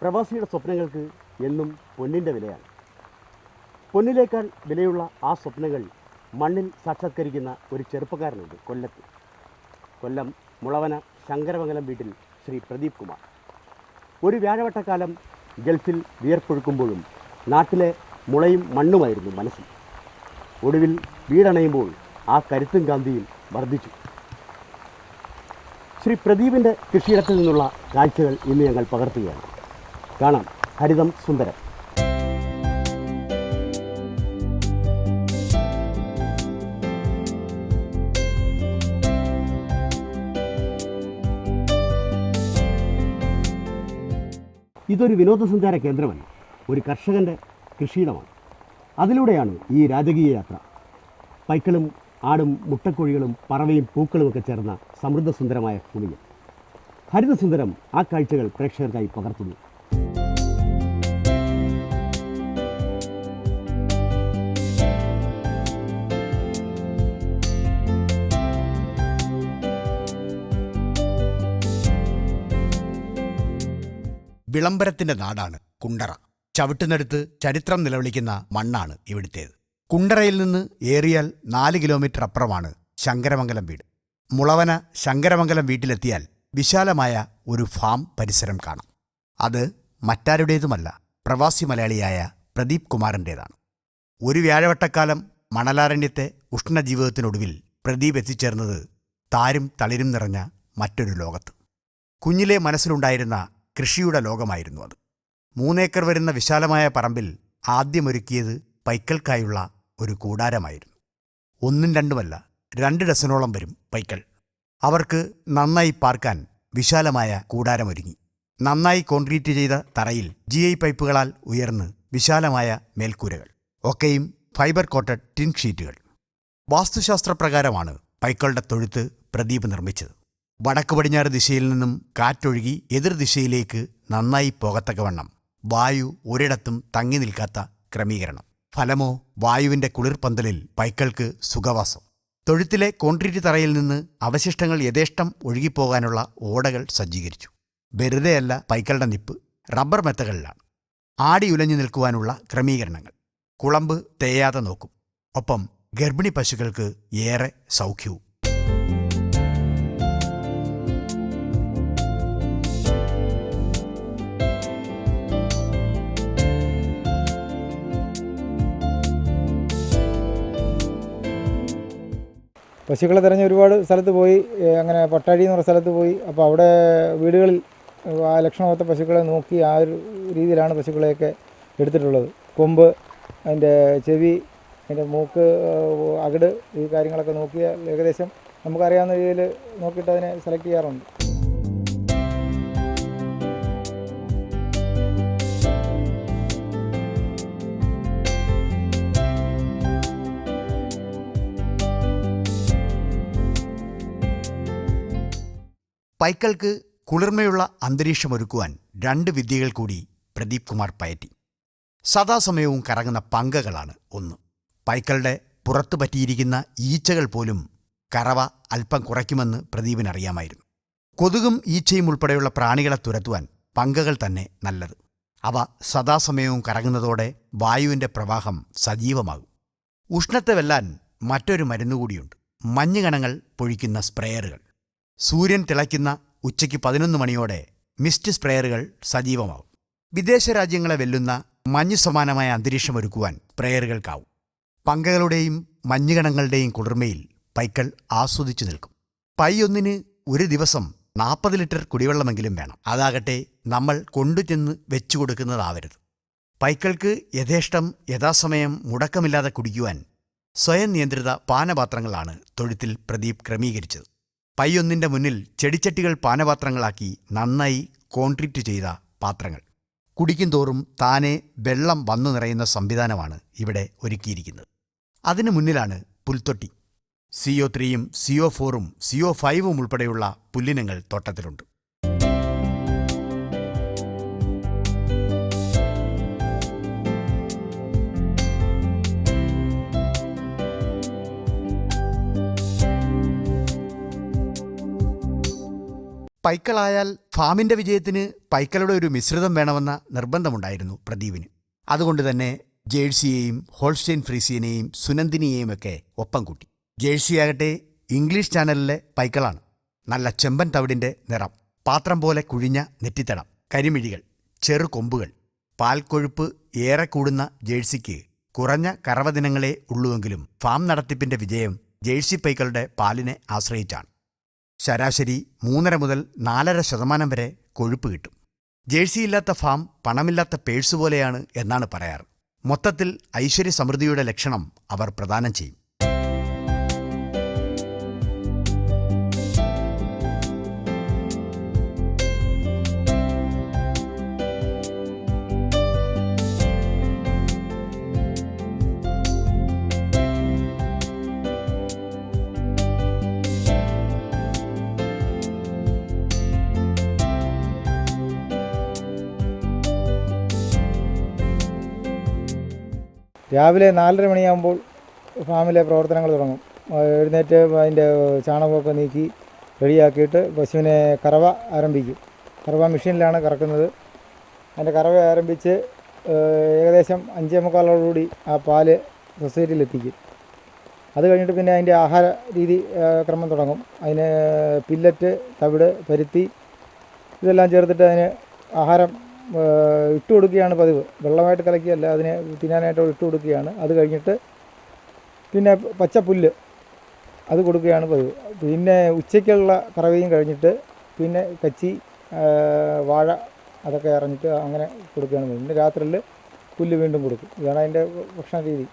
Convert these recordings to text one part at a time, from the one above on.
പ്രവാസിയുടെ സ്വപ്നങ്ങൾക്ക് എന്നും പൊന്നിന്റെ വിലയാണ്. പൊന്നിനേക്കാൾ വിലയുള്ള ആ സ്വപ്നങ്ങൾ മണ്ണിൽ സാക്ഷാത്കരിക്കുന്ന ഒരു ചെറുപ്പക്കാരനുണ്ട് കൊല്ലത്ത്. കൊല്ലം മുളവന ശങ്കരമംഗലം വീട്ടിൽ ശ്രീ പ്രദീപ് കുമാർ. ഒരു വ്യാഴവട്ടക്കാലം ഗൾഫിൽ വിയർപ്പൊഴുക്കുമ്പോഴും നാട്ടിലെ മുളയും മണ്ണുമായിരുന്നു മനസ്സിൽ. ഒടുവിൽ വീടണയുമ്പോൾ ആ കരുത്തും കാന്തിയും വർദ്ധിച്ചു. ശ്രീ പ്രദീപിന്റെ കൃഷിയിടത്തിൽ നിന്നുള്ള കാഴ്ചകൾ ഇന്ന് ഞങ്ങൾ പകർത്തുകയാണ്. കാണാം. ഹരിതം സുന്ദരം. ഇതൊരു വിനോദസഞ്ചാര കേന്ദ്രമല്ല ഒരു കർഷകന്റെ കൃഷിയിടമാണ്. അതിലൂടെയാണ് ഈ രാജകീയ യാത്ര. പൈക്കളും ആടും മുട്ടക്കോഴികളും പറവയും പൂക്കളുമൊക്കെ ചേർന്ന സമൃദ്ധസുന്ദരമായ ഭൂമിയിൽ ഹരിതസുന്ദരം ആ കാഴ്ചകൾ പ്രേക്ഷകർക്കായി പകർത്തുന്നു. വിളംബരത്തിന്റെ നാടാണ് കുണ്ടറ. ചവിട്ടുന്നെടുത്ത് ചരിത്രം നിലവിളിക്കുന്ന മണ്ണാണ് ഇവിടുത്തേത്. കുണ്ടറയിൽ നിന്ന് ഏറിയാൽ നാല് കിലോമീറ്റർ അപ്പുറമാണ് ശങ്കരമംഗലം വീട്. മുളവന ശങ്കരമംഗലം വീട്ടിലെത്തിയാൽ വിശാലമായ ഒരു ഫാം പരിസരം കാണാം. അത് മറ്റാരുടേതുമല്ല പ്രവാസി മലയാളിയായ പ്രദീപ് കുമാറിന്റേതാണ് ഒരു വ്യാഴവട്ടക്കാലം മണലാരണ്യത്തെ ഉഷ്ണജീവിതത്തിനൊടുവിൽ പ്രദീപ് എത്തിച്ചേർന്നത് താരും തളിരും നിറഞ്ഞ മറ്റൊരു ലോകത്ത്. കുഞ്ഞിലെ മനസ്സിലുണ്ടായിരുന്ന കൃഷിയുടെ ലോകമായിരുന്നു അത്. മൂന്നേക്കർ വരുന്ന വിശാലമായ പറമ്പിൽ ആദ്യമൊരുക്കിയത് പൈക്കൽക്കായുള്ള ഒരു കൂടാരമായിരുന്നു. ഒന്നും രണ്ടുമല്ല രണ്ട് ഡസനോളം വരും പൈക്കൽ. അവർക്ക് നന്നായി പാർക്കാൻ വിശാലമായ കൂടാരമൊരുങ്ങി. നന്നായി കോൺക്രീറ്റ് ചെയ്ത തറയിൽ ജി ഐ പൈപ്പുകളാൽ ഉയർന്ന് വിശാലമായ മേൽക്കൂരകൾ ഒക്കെയും ഫൈബർ കോട്ടഡ് ടിൻ ഷീറ്റുകൾ. വാസ്തുശാസ്ത്രപ്രകാരമാണ് പൈക്കളുടെ തൊഴുത്ത് പ്രദീപ് നിർമ്മിച്ചത്. വടക്ക് പടിഞ്ഞാറ് ദിശയിൽ നിന്നും കാറ്റൊഴുകി എതിർദിശയിലേക്ക് നന്നായി പോകത്തക്കവണ്ണം വായു ഒരിടത്തും തങ്ങി നിൽക്കാത്ത ക്രമീകരണം. ഫലമോ വായുവിന്റെ കുളിർപന്തലിൽ പൈക്കൾക്ക് സുഖവാസം. തൊഴുത്തിലെ കോൺക്രീറ്റ് തറയിൽ നിന്ന് അവശിഷ്ടങ്ങൾ യഥേഷ്ടം ഒഴുകിപ്പോകാനുള്ള ഓടകൾ സജ്ജീകരിച്ചു. വെറുതെയല്ല പൈക്കളുടെ നിപ്പ് റബ്ബർ മെത്തകളിലാണ്. ആടി ഉലഞ്ഞു നിൽക്കുവാനുള്ള ക്രമീകരണങ്ങൾ. കുളമ്പ് തേയാതെ നോക്കും. ഒപ്പം ഗർഭിണി പശുക്കൾക്ക് ഏറെ സൗഖ്യവും. പശുക്കളെ തിരഞ്ഞ് ഒരുപാട് സ്ഥലത്ത് പോയി. അങ്ങനെ പട്ടാഴി എന്ന് പറഞ്ഞ സ്ഥലത്ത് പോയി. അപ്പോൾ അവിടെ വീടുകളിൽ ആ ലക്ഷണമൊത്ത പശുക്കളെ നോക്കി ആ ഒരു രീതിയിലാണ് പശുക്കളെയൊക്കെ എടുത്തിട്ടുള്ളത്. കൊമ്പ് അതിന്റെ ചെവി അതിന്റെ മൂക്ക് അകിട് ഈ കാര്യങ്ങളൊക്കെ നോക്കിയാൽ ഏകദേശം നമുക്കറിയാവുന്ന രീതിയിൽ നോക്കിയിട്ട് അതിനെ സെലക്ട് ചെയ്യാറുണ്ട്. പൈക്കൾക്ക് കുളിർമയുള്ള അന്തരീക്ഷമൊരുക്കുവാൻ രണ്ട് വിദ്യകൾ കൂടി പ്രദീപ് കുമാർ പയറ്റി. സദാസമയവും കറങ്ങുന്ന പങ്കകളാണ് ഒന്ന്. പൈക്കളുടെ പുറത്തു പറ്റിയിരിക്കുന്ന ഈച്ചകൾ പോലും കറവ അല്പം കുറയ്ക്കുമെന്ന് പ്രദീപിനറിയാമായിരുന്നു. കൊതുകും ഈച്ചയും ഉൾപ്പെടെയുള്ള പ്രാണികളെ തുരത്തുവാൻ പങ്കകൾ തന്നെ നല്ലത്. അവ സദാസമയവും കറങ്ങുന്നതോടെ വായുവിന്റെ പ്രവാഹം സജീവമാകും. ഉഷ്ണത്തെ വെല്ലാൻ മറ്റൊരു മരുന്നുകൂടിയുണ്ട് മഞ്ഞുകണങ്ങൾ പൊഴിക്കുന്ന സ്പ്രേയറുകൾ. സൂര്യൻ തിളയ്ക്കുന്ന ഉച്ചയ്ക്ക് പതിനൊന്ന് മണിയോടെ മിസ്റ്റ് സ്പ്രേയറുകൾ സജീവമാവും. വിദേശ രാജ്യങ്ങളെ വെല്ലുന്ന മഞ്ഞു സമാനമായ അന്തരീക്ഷം ഒരുക്കുവാൻ സ്പ്രേയറുകൾക്കാവും. പങ്കകളുടെയും മഞ്ഞുകണങ്ങളുടെയും കുളിർമയിൽ പൈക്കൾ ആസ്വദിച്ചു നിൽക്കും. പൈയൊന്നിന് ഒരു ദിവസം നാൽപ്പത് ലിറ്റർ കുടിവെള്ളമെങ്കിലും വേണം. അതാകട്ടെ നമ്മൾ കൊണ്ടുചെന്ന് വെച്ചു കൊടുക്കുന്നതാവരുത്. പൈക്കൾക്ക് യഥേഷ്ടം യഥാസമയം മുടക്കമില്ലാതെ കുടിക്കുവാൻ സ്വയം നിയന്ത്രിത പാനപാത്രങ്ങളാണ് തൊഴുത്തിൽ പ്രദീപ് ക്രമീകരിച്ചത്. പയ്യൊന്നിന്റെ മുന്നിൽ ചെടിച്ചട്ടികൾ പാനപാത്രങ്ങളാക്കി നന്നായി കോൺക്രീറ്റ് ചെയ്ത പാത്രങ്ങൾ. കുടിക്കും തോറും താനെ വെള്ളം വന്നു നിറയുന്ന സംവിധാനമാണ് ഇവിടെ ഒരുക്കിയിരിക്കുന്നത്. അതിനു മുന്നിലാണ് പുൽത്തൊട്ടി. സിഒ ത്രീയും സിഒ ഫോറും സിഒ ഫൈവും ഉൾപ്പെടെയുള്ള പുല്ലിനങ്ങൾ തോട്ടത്തിലുണ്ട്. പൈക്കളായാൽ ഫാമിന്റെ വിജയത്തിന് പൈക്കളുടെ ഒരു മിശ്രിതം വേണമെന്ന നിർബന്ധമുണ്ടായിരുന്നു പ്രദീപിന്. അതുകൊണ്ട് തന്നെ ജേഴ്സിയെയും ഹോൾസ്റ്റൈൻ ഫ്രീസിയനെയും സുനന്ദിനിയെയും ഒക്കെ ഒപ്പം കൂട്ടി. ജേഴ്സിയാകട്ടെ ഇംഗ്ലീഷ് ചാനലിലെ പൈക്കളാണ്. നല്ല ചെമ്പൻ തവിടിന്റെ നിറം പാത്രം പോലെ കുഴിഞ്ഞ നെറ്റിത്തടം കരിമിഴികൾ ചെറു കൊമ്പുകൾ പാൽക്കൊഴുപ്പ് ഏറെ കൂടുന്ന ജേഴ്സിക്ക് കുറഞ്ഞ കറവദിനങ്ങളെ ഉള്ളുവെങ്കിലും ഫാം നടത്തിപ്പിന്റെ വിജയം ജേഴ്സി പൈക്കളുടെ പാലിനെ ആശ്രയിച്ചാണ്. ശരാശരി മൂന്നര മുതൽ നാലര ശതമാനം വരെ കൊഴുപ്പ് കിട്ടും. ജേഴ്സിയില്ലാത്ത ഫാം പണമില്ലാത്ത പേഴ്സ് പോലെയാണ് എന്നാണ് പറയാറ്. മൊത്തത്തിൽ ഐശ്വര്യ സമൃദ്ധിയുടെ ലക്ഷണം അവർ പ്രദാനം ചെയ്യും. രാവിലെ നാലര മണിയാകുമ്പോൾ ഫാമിലെ പ്രവർത്തനങ്ങൾ തുടങ്ങും. എഴുന്നേറ്റ് അതിന്റെ ചാണകമൊക്കെ നീക്കി റെഡിയാക്കിയിട്ട് പശുവിനെ കറവ ആരംഭിക്കും. കറവ മെഷീനിലാണ് കറക്കുന്നത്. അതിന്റെ കറവ ആരംഭിച്ച് ഏകദേശം അഞ്ചേ മുക്കാലോടുകൂടി ആ പാൽ സൊസൈറ്റിയിലെത്തിക്കും. അത് കഴിഞ്ഞിട്ട് പിന്നെ അതിന്റെ ആഹാര രീതി ക്രമം തുടങ്ങും. അതിന് പില്ലറ്റ് തവിട് പരുത്തി ഇതെല്ലാം ചേർത്തിട്ട് അതിന് ആഹാരം ഇട്ട് കൊടുക്കുകയാണ് പതിവ്. വെള്ളമായിട്ട് കലക്കിയല്ല അതിനെ തിന്നാനായിട്ട് ഇട്ട് കൊടുക്കുകയാണ്. അത് കഴിഞ്ഞിട്ട് പിന്നെ പച്ച പുല്ല് അത് കൊടുക്കുകയാണ് പതിവ്. പിന്നെ ഉച്ചയ്ക്കുള്ള കറവയും കഴിഞ്ഞിട്ട് പിന്നെ കച്ചി വാഴ അതൊക്കെ ഇറങ്ങിയിട്ട് അങ്ങനെ കൊടുക്കുകയാണ് പിന്നെ രാത്രിയിൽ പുല്ല് വീണ്ടും കൊടുക്കും. ഇതാണ് അതിന്റെ ഭക്ഷണ രീതി.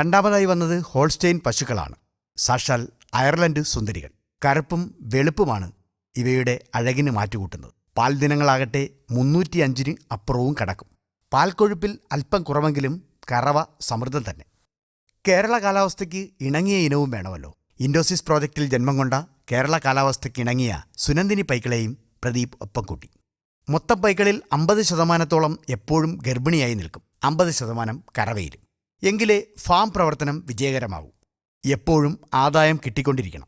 രണ്ടാമതായി വന്നത് ഹോൾസ്റ്റെയിൻ പശുക്കളാണ്. സാക്ഷാൽ അയർലൻഡ് സുന്ദരികൾ. കറുപ്പും വെളുപ്പുമാണ് ഇവയുടെ അഴകിന് മാറ്റുകൂട്ടുന്നത്. പാൽ ദിനങ്ങളാകട്ടെ മുന്നൂറ്റിയഞ്ചിന് അപ്പുറവും കടക്കും. പാൽ കൊഴുപ്പിൽ അല്പം കുറവെങ്കിലും കറവ സമൃദ്ധം തന്നെ. കേരള കാലാവസ്ഥയ്ക്ക് ഇണങ്ങിയ ഇനവും വേണമല്ലോ. ഇൻഡോസിസ് പ്രോജക്റ്റിൽ ജന്മം കൊണ്ട കേരള കാലാവസ്ഥയ്ക്ക് ഇണങ്ങിയ സുനന്ദിനി പൈക്കളെയും പ്രദീപ് ഒപ്പം കൂട്ടി. മൊത്തം പൈക്കളിൽ അമ്പത് ശതമാനത്തോളം എപ്പോഴും ഗർഭിണിയായി നിൽക്കും. അമ്പത് ശതമാനം കറവയിലും. എങ്കിലേ ഫാം പ്രവർത്തനം വിജയകരമാവൂ. എപ്പോഴും ആദായം കിട്ടിക്കൊണ്ടിരിക്കണം.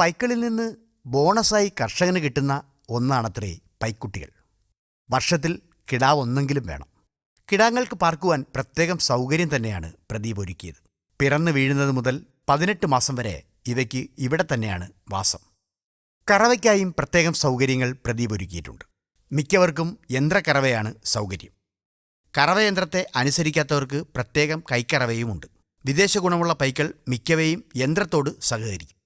പൈക്കളിൽ നിന്ന് ബോണസായി കർഷകന് കിട്ടുന്ന ഒന്നാണത്രേ പൈക്കുട്ടികൾ. വർഷത്തിൽ കിടാവ് ഒന്നെങ്കിലും വേണം. കിടാങ്ങൾക്ക് പാർക്കുവാൻ പ്രത്യേകം സൗകര്യം തന്നെയാണ് പ്രദീപ് ഒരുക്കിയത്. പിറന്നു വീഴുന്നത് മുതൽ പതിനെട്ട് മാസം വരെ ഇവയ്ക്ക് ഇവിടെ തന്നെയാണ് വാസം. കറവയ്ക്കായും പ്രത്യേകം സൗകര്യങ്ങൾ പ്രദീപ് ഒരുക്കിയിട്ടുണ്ട്. മിക്കവർക്കും യന്ത്രക്കറവയാണ് സൗകര്യം. കറവയന്ത്രത്തെ അനുസരിക്കാത്തവർക്ക് പ്രത്യേകം കൈക്കറവയുമുണ്ട്. വിദേശ ഗുണമുള്ള പൈക്കൾ മിക്കവയും യന്ത്രത്തോട് സഹകരിക്കും.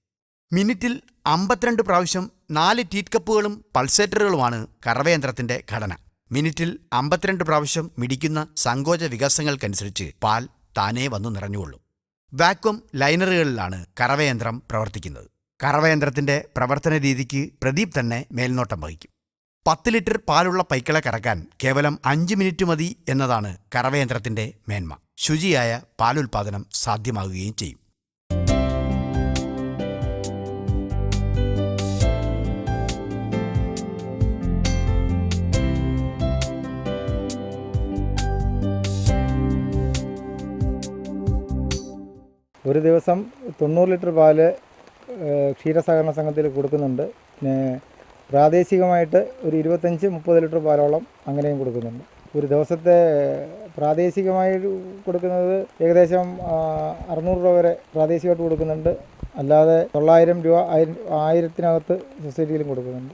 മിനിറ്റിൽ അമ്പത്തിരണ്ട് പ്രാവശ്യം നാല് ടീറ്റ് കപ്പുകളും പൾസേറ്ററുകളുമാണ് കറവയന്ത്രത്തിന്റെ ഘടന. മിനിറ്റിൽ അമ്പത്തിരണ്ട് പ്രാവശ്യം മിടിക്കുന്ന സങ്കോച വികാസങ്ങൾക്കനുസരിച്ച് പാൽ താനേ വന്നു നിറഞ്ഞുകൊള്ളും. വാക്വം ലൈനറുകളിലാണ് കറവയന്ത്രം പ്രവർത്തിക്കുന്നത്. കറവയന്ത്രത്തിന്റെ പ്രവർത്തന രീതിക്ക് പ്രദീപ് തന്നെ മേൽനോട്ടം വഹിക്കും. പത്ത് ലിറ്റർ പാലുള്ള പൈക്കളെ കറക്കാൻ കേവലം അഞ്ച് മിനിറ്റ് മതി എന്നതാണ് കറവയന്ത്രത്തിന്റെ മേന്മ. ശുചിയായ പാലുൽപാദനം സാധ്യമാകുകയും ചെയ്യും. ഒരു ദിവസം തൊണ്ണൂറ് ലിറ്റർ പാൽ ക്ഷീരസഹകരണ സംഘത്തിൽ കൊടുക്കുന്നുണ്ട്. പിന്നെ പ്രാദേശികമായിട്ട് ഒരു ഇരുപത്തഞ്ച് മുപ്പത് ലിറ്റർ പാലോളം അങ്ങനെയും കൊടുക്കുന്നുണ്ട്. ഒരു ദിവസത്തെ പ്രാദേശികമായി കൊടുക്കുന്നത് ഏകദേശം അറുന്നൂറ് രൂപ വരെ പ്രാദേശികമായിട്ട് കൊടുക്കുന്നുണ്ട്. അല്ലാതെ തൊള്ളായിരം രൂപ ആയിരം ആയിരത്തിനകത്ത് സൊസൈറ്റിയിലും കൊടുക്കുന്നുണ്ട്.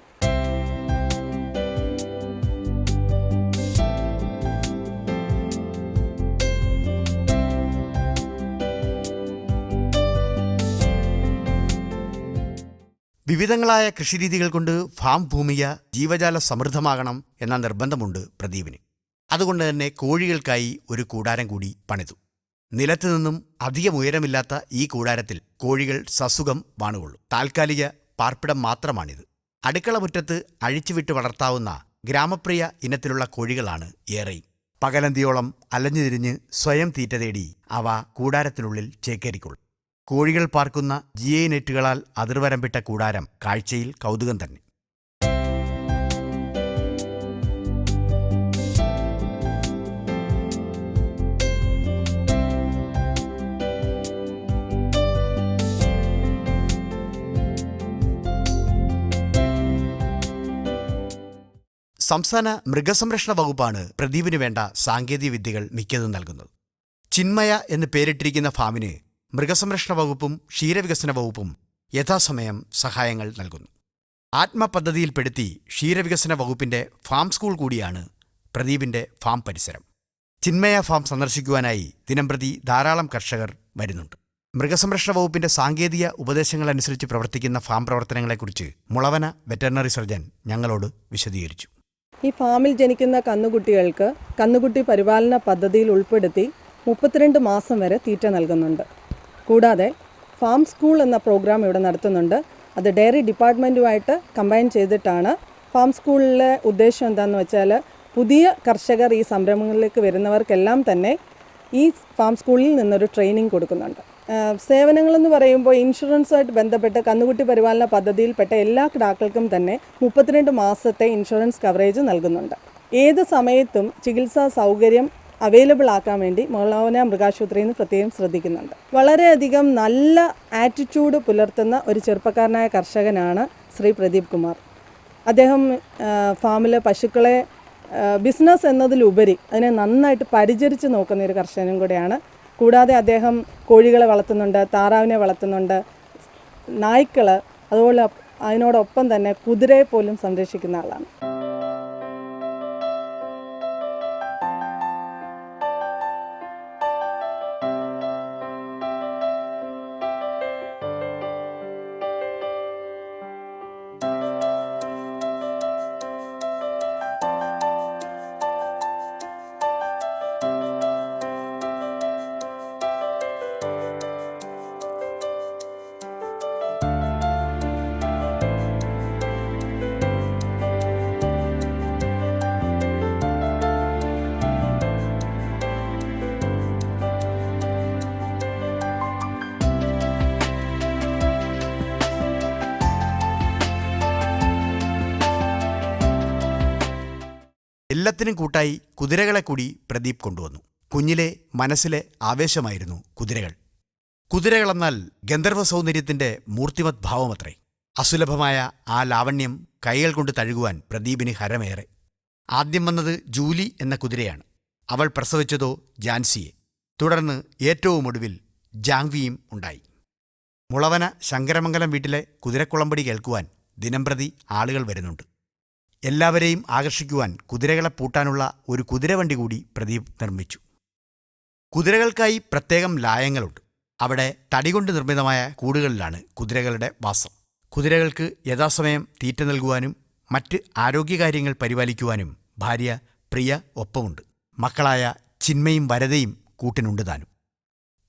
വിവിധങ്ങളായ കൃഷിരീതികൾ കൊണ്ട് ഫാം ഭൂമിയ ജീവജാല സമൃദ്ധമാകണം എന്ന നിർബന്ധമുണ്ട് പ്രദീപിന്. അതുകൊണ്ട് തന്നെ കോഴികൾക്കായി ഒരു കൂടാരം കൂടി പണിതു. നിലത്തു നിന്നും അധികം ഉയരമില്ലാത്ത ഈ കൂടാരത്തിൽ കോഴികൾ സസുഖം വാണുകൊള്ളും. താൽക്കാലിക പാർപ്പിടം മാത്രമാണിത്. അടുക്കള മുറ്റത്ത് അഴിച്ചുവിട്ട് വളർത്താവുന്ന ഗ്രാമപ്രിയ ഇനത്തിലുള്ള കോഴികളാണ് ഏറെയും. പകലന്തിയോളം അലഞ്ഞുതിരിഞ്ഞ് സ്വയം തീറ്റ തേടി അവ കൂടാരത്തിനുള്ളിൽ ചേക്കേറിക്കൊള്ളും. കോഴികൾ പാർക്കുന്ന ജി ഐ നെറ്റുകളാൽ അതിർവരമ്പിട്ട കൂടാരം കാഴ്ചയിൽ കൗതുകം തന്നെ. സംസ്ഥാന മൃഗസംരക്ഷണ വകുപ്പാണ് പ്രദീപിന് വേണ്ട സാങ്കേതിക വിദ്യകൾ മിക്കതും നൽകുന്നത്. ചിന്മയ എന്ന് പേരിട്ടിരിക്കുന്ന ഫാമിന് മൃഗസംരക്ഷണ വകുപ്പും ക്ഷീരവികസന വകുപ്പും യഥാസമയം സഹായങ്ങൾ നൽകുന്നു. ആത്മപദ്ധതിയിൽപ്പെടുത്തി ക്ഷീരവികസന വകുപ്പിന്റെ ഫാം സ്കൂൾ കൂടിയാണ് പ്രദീപിന്റെ ഫാം പരിസരം. ചിന്മയ ഫാം സന്ദർശിക്കുവാനായി ദിനംപ്രതി ധാരാളം കർഷകർ വരുന്നുണ്ട്. മൃഗസംരക്ഷണ വകുപ്പിന്റെ സാങ്കേതിക ഉപദേശങ്ങളനുസരിച്ച് പ്രവർത്തിക്കുന്ന ഫാം പ്രവർത്തനങ്ങളെക്കുറിച്ച് മുളവന വെറ്ററിനറി സർജൻ ഞങ്ങളോട് വിശദീകരിച്ചു. ഈ ഫാമിൽ ജനിക്കുന്ന കന്നുകുട്ടികൾക്ക് കന്നുകുട്ടി പരിപാലന പദ്ധതിയിൽ ഉൾപ്പെടുത്തി മുപ്പത്തിരണ്ട് മാസം വരെ തീറ്റ നൽകുന്നുണ്ട്. കൂടാതെ ഫാം സ്കൂൾ എന്ന പ്രോഗ്രാം ഇവിടെ നടത്തുന്നുണ്ട്. അത് ഡയറി ഡിപ്പാർട്ട്മെന്റുമായിട്ട് കമ്പൈൻ ചെയ്തിട്ടാണ്. ഫാം സ്കൂളിലെ ഉദ്ദേശം എന്താണെന്ന് വെച്ചാൽ പുതിയ കർഷകർ ഈ സംരംഭങ്ങളിലേക്ക് വരുന്നവർക്കെല്ലാം തന്നെ ഈ ഫാം സ്കൂളിൽ നിന്നൊരു ട്രെയിനിങ് കൊടുക്കുന്നുണ്ട്. സേവനങ്ങളെന്ന് പറയുമ്പോൾ ഇൻഷുറൻസുമായിട്ട് ബന്ധപ്പെട്ട് കന്നുകുട്ടി പരിപാലന പദ്ധതിയിൽപ്പെട്ട എല്ലാ കിടാക്കൾക്കും തന്നെ മുപ്പത്തിരണ്ട് മാസത്തെ ഇൻഷുറൻസ് കവറേജ് നൽകുന്നുണ്ട്. ഏത് സമയത്തും ചികിത്സാ സൗകര്യം അവൈലബിൾ ആക്കാൻ വേണ്ടി മൗലാന മൃഗാശുപത്രിയിൽ നിന്ന് പ്രത്യേകം ശ്രദ്ധിക്കുന്നുണ്ട്. വളരെയധികം നല്ല ആറ്റിറ്റ്യൂഡ് പുലർത്തുന്ന ഒരു ചെറുപ്പക്കാരനായ കർഷകനാണ് ശ്രീ പ്രദീപ് കുമാർ. അദ്ദേഹം ഫാമിലെ പശുക്കളെ ബിസിനസ് എന്നതിലുപരി അതിനെ നന്നായിട്ട് പരിചരിച്ച് നോക്കുന്ന ഒരു കർഷകനും കൂടെയാണ്. കൂടാതെ അദ്ദേഹം കോഴികളെ വളർത്തുന്നുണ്ട് താറാവിനെ വളർത്തുന്നുണ്ട് നായ്ക്കൾ അതുപോലെ അതിനോടൊപ്പം തന്നെ കുതിരയെ പോലും സംരക്ഷിക്കുന്ന ആളാണ്. എല്ലാത്തിനും കൂട്ടായി കുതിരകളെ കൂടി പ്രദീപ് കൊണ്ടുവന്നു. കുഞ്ഞിലെ മനസ്സിലെ ആവേശമായിരുന്നു കുതിരകൾ. കുതിരകളെന്നാൽ ഗന്ധർവ സൗന്ദര്യത്തിന്റെ മൂർത്തിമത് ഭാവമത്രേ. അസുലഭമായ ആ ലാവണ്യം കൈകൾ കൊണ്ട് തഴുകുവാൻ പ്രദീപിന് ഹരമേറെ. ആദ്യം വന്നത് ജൂലി എന്ന കുതിരയാണ്. അവൾ പ്രസവിച്ചതോ ജാൻസിയെ. തുടർന്ന് ഏറ്റവും ഒടുവിൽ ജാങ്വിയും ഉണ്ടായി. മുളവന ശങ്കരമംഗലം വീട്ടിലെ കുതിരക്കുളമ്പടി കേൾക്കുവാൻ ദിനംപ്രതി ആളുകൾ വരുന്നുണ്ട്. എല്ലാവരെയും ആകർഷിക്കുവാൻ കുതിരകളെ പൂട്ടാനുള്ള ഒരു കുതിരവണ്ടി കൂടി പ്രദീപ് നിർമ്മിച്ചു. കുതിരകൾക്കായി പ്രത്യേകം ലായങ്ങളുണ്ട്. അവിടെ തടികൊണ്ട് നിർമ്മിതമായ കൂടുകളിലാണ് കുതിരകളുടെ വാസം. കുതിരകൾക്ക് യഥാസമയം തീറ്റ നൽകുവാനും മറ്റ് ആരോഗ്യകാര്യങ്ങൾ പരിപാലിക്കുവാനും ഭാര്യ പ്രിയ ഒപ്പമുണ്ട്. മക്കളായ ചിന്മയും വരതയും കൂട്ടിനുണ്ട് താനും.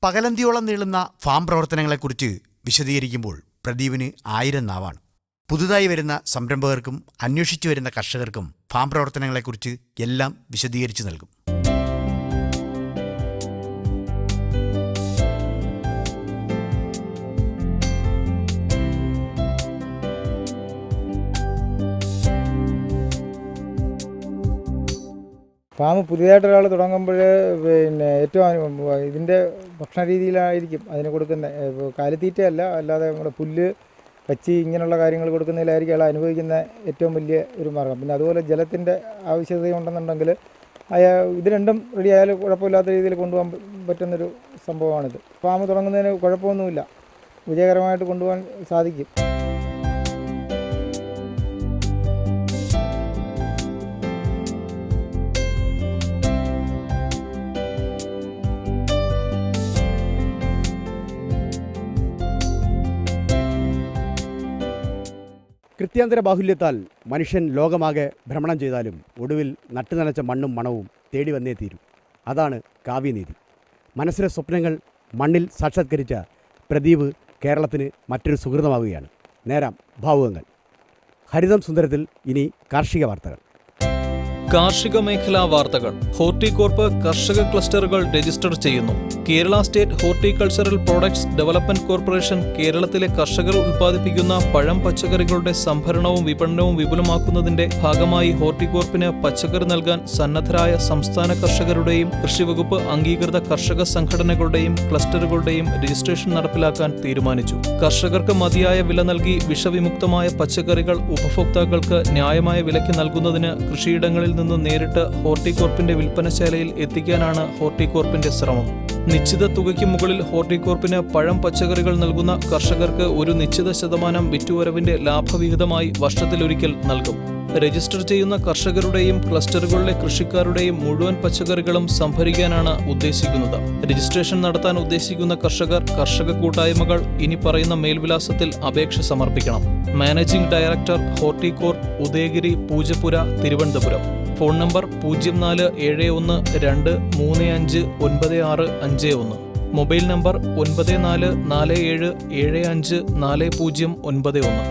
പകലന്തിയോളം നീളുന്ന ഫാം പ്രവർത്തനങ്ങളെക്കുറിച്ച് വിശദീകരിക്കുമ്പോൾ പ്രദീപിന് ആയിരം നാവാണ്. പുതുതായി വരുന്ന സംരംഭകർക്കും അന്വേഷിച്ചു വരുന്ന കർഷകർക്കും ഫാം പ്രവർത്തനങ്ങളെക്കുറിച്ച് എല്ലാം വിശദീകരിച്ചു നൽകും. ഫാം പുതിയതായിട്ട് ഒരാൾ തുടങ്ങുമ്പോൾ പിന്നെ ഏറ്റവും ഇതിന്റെ ഭക്ഷണ രീതിയിലായിരിക്കും അതിന് കൊടുക്കുന്നത് ഇപ്പോൾ കാലിത്തീറ്റയല്ല അല്ലാതെ നമ്മുടെ പുല്ല് കച്ചി ഇങ്ങനെയുള്ള കാര്യങ്ങൾ കൊടുക്കുന്നതിലായിരിക്കും അയാൾ അനുഭവിക്കുന്ന ഏറ്റവും വലിയ ഒരു മാർഗം. പിന്നെ അതുപോലെ ജലത്തിന്റെ ആവശ്യകതയുണ്ടെന്നുണ്ടെങ്കിൽ അയാൾ ഇത് രണ്ടും റെഡി ആയാലും കുഴപ്പമില്ലാത്ത രീതിയിൽ കൊണ്ടുപോകാൻ പറ്റുന്നൊരു സംഭവമാണിത്. ഫാം തുടങ്ങുന്നതിന് കുഴപ്പമൊന്നുമില്ല. വിജയകരമായിട്ട് കൊണ്ടുപോകാൻ സാധിക്കും. കൃത്യാന്തര ബാഹുല്യത്താൽ മനുഷ്യൻ ലോകമാകെ ഭ്രമണം ചെയ്താലും ഒടുവിൽ നട്ടുനനച്ച മണ്ണും മണവും തേടി വന്നേ തീരും. അതാണ് കാവ്യനീതി. മനസ്സിലെ സ്വപ്നങ്ങൾ മണ്ണിൽ സാക്ഷാത്കരിച്ച പ്രദീപ് കേരളത്തിന് മറ്റൊരു സുഹൃതമാവുകയാണ്. നേരം ഭാവുകങ്ങൾ. ഹരിതം സുന്ദരത്തിൽ ഇനി കാർഷിക വാർത്തകൾ. കാർഷിക മേഖലാ വാർത്തകൾ ഹോർട്ടികോർപ്പ് കർഷക ക്ലസ്റ്ററുകൾ രജിസ്റ്റർ ചെയ്യുന്നു. Kerala state horticultural products development corporation കേരളത്തിലെ കർഷകർ ഉൽപ്പാദിപ്പിക്കുന്ന പഴം പച്ചക്കറികളുടെ സംഭരണവും വിപണനവും വിപുലമാക്കുന്നതിന്റെ ഭാഗമായി ഹോർട്ടികോർപ്പിന് പച്ചക്കറി നൽകാൻ സന്നദ്ധരായ സംസ്ഥാന കർഷകരുടെയും കൃഷിവകുപ്പ് അംഗീകൃത കർഷക സംഘടനകളുടെയും ക്ലസ്റ്ററുകളുടെയും രജിസ്ട്രേഷൻ നടപ്പിലാക്കാൻ തീരുമാനിച്ചു. കർഷകർക്ക് മതിയായ വില നൽകി വിഷവിമുക്തമായ പച്ചക്കറികൾ ഉപഭോക്താക്കൾക്ക് ന്യായമായ വിലയ്ക്ക് നൽകുന്നതിന് കൃഷിയിടങ്ങളിൽ നിന്ന് നേരിട്ട് ഹോർട്ടികോർപ്പിന്റെ വിൽപ്പനശാലയിൽ എത്തിക്കാനാണ് ഹോർട്ടികോർപ്പിന്റെ ശ്രമം. നിശ്ചിത തുകയ്ക്ക് മുകളിൽ ഹോർട്ടികോർപ്പിന് പഴം പച്ചക്കറികൾ നൽകുന്ന കർഷകർക്ക് ഒരു നിശ്ചിത ശതമാനം വിറ്റുവരവിന്റെ ലാഭവിഹിതമായി വർഷത്തിലൊരിക്കൽ നൽകും. രജിസ്റ്റർ ചെയ്യുന്ന കർഷകരുടെയും ക്ലസ്റ്ററുകളിലെ കൃഷിക്കാരുടെയും മുഴുവൻ പച്ചക്കറികളും സംഭരിക്കാനാണ് ഉദ്ദേശിക്കുന്നത്. രജിസ്ട്രേഷൻ നടത്താൻ ഉദ്ദേശിക്കുന്ന കർഷകർ കർഷക കൂട്ടായ്മകൾ ഇനി പറയുന്ന മേൽവിലാസത്തിൽ അപേക്ഷ സമർപ്പിക്കണം. Managing director Horticorp Udayagiri Poojappura Thiruvananthapuram. Phone number പൂജ്യം നാല് ഏഴ് ഒന്ന് രണ്ട് മൂന്ന് അഞ്ച് ഒൻപത് ആറ് അഞ്ച് ഒന്ന്. മൊബൈൽ നമ്പർ ഒൻപത് നാല് നാല് ഏഴ് ഏഴ് അഞ്ച് നാല് പൂജ്യം ഒൻപത് ഒന്ന്.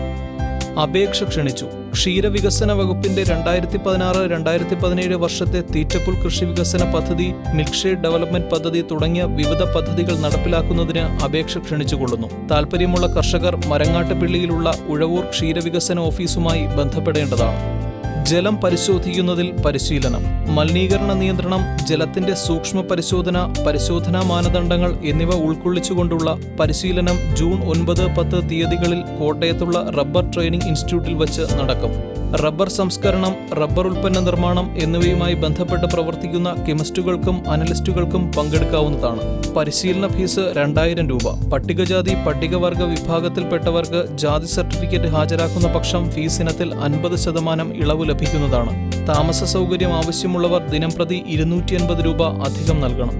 അപേക്ഷ ക്ഷണിച്ചു. ക്ഷീരവികസന വകുപ്പിന്റെ രണ്ടായിരത്തി പതിനാറ് രണ്ടായിരത്തി പതിനേഴ് വർഷത്തെ തീറ്റപ്പുൽ കൃഷി വികസന പദ്ധതി മിൽക്ക്ഷേഡ് ഡെവലപ്മെന്റ് പദ്ധതി തുടങ്ങിയ വിവിധ പദ്ധതികൾ നടപ്പിലാക്കുന്നതിന് അപേക്ഷ ക്ഷണിച്ചുകൊള്ളുന്നു. താൽപ്പര്യമുള്ള കർഷകർ മരങ്ങാട്ടുപിള്ളിയിലുള്ള ഉഴവൂർ ക്ഷീരവികസന ഓഫീസുമായി ബന്ധപ്പെടേണ്ടതാണ്. ജലം പരിശോധിക്കുന്നതിൽ പരിശീലനം മലിനീകരണ നിയന്ത്രണം ജലത്തിന്റെ സൂക്ഷ്മ പരിശോധന പരിശോധനാ മാനദണ്ഡങ്ങൾ എന്നിവ ഉൾക്കൊള്ളിച്ചുകൊണ്ടുള്ള പരിശീലനം ജൂൺ ഒൻപത് പത്ത് തീയതികളിൽ കോട്ടയത്തുള്ള റബ്ബർ ട്രെയിനിംഗ് ഇൻസ്റ്റിറ്റ്യൂട്ടിൽ വച്ച് നടക്കും. റബ്ബർ സംസ്കരണം റബ്ബർ ഉൽപ്പന്ന നിർമ്മാണം എന്നിവയുമായി ബന്ധപ്പെട്ട് പ്രവർത്തിക്കുന്ന കെമിസ്റ്റുകൾക്കും അനലിസ്റ്റുകൾക്കും പങ്കെടുക്കാവുന്നതാണ്. പരിശീലന ഫീസ് രണ്ടായിരം രൂപ. പട്ടികജാതി പട്ടികവർഗ വിഭാഗത്തിൽപ്പെട്ടവർക്ക് ജാതി സർട്ടിഫിക്കറ്റ് ഹാജരാക്കുന്ന പക്ഷം ഫീസ് ഇനത്തിൽ അൻപത് ശതമാനം ഇളവ് ലഭിക്കുന്നതാണ് താമസ സൗകര്യം ആവശ്യമുള്ളവർ ദിനംപ്രതി ഇരുന്നൂറ്റി അൻപത് രൂപ അധികം നൽകണം.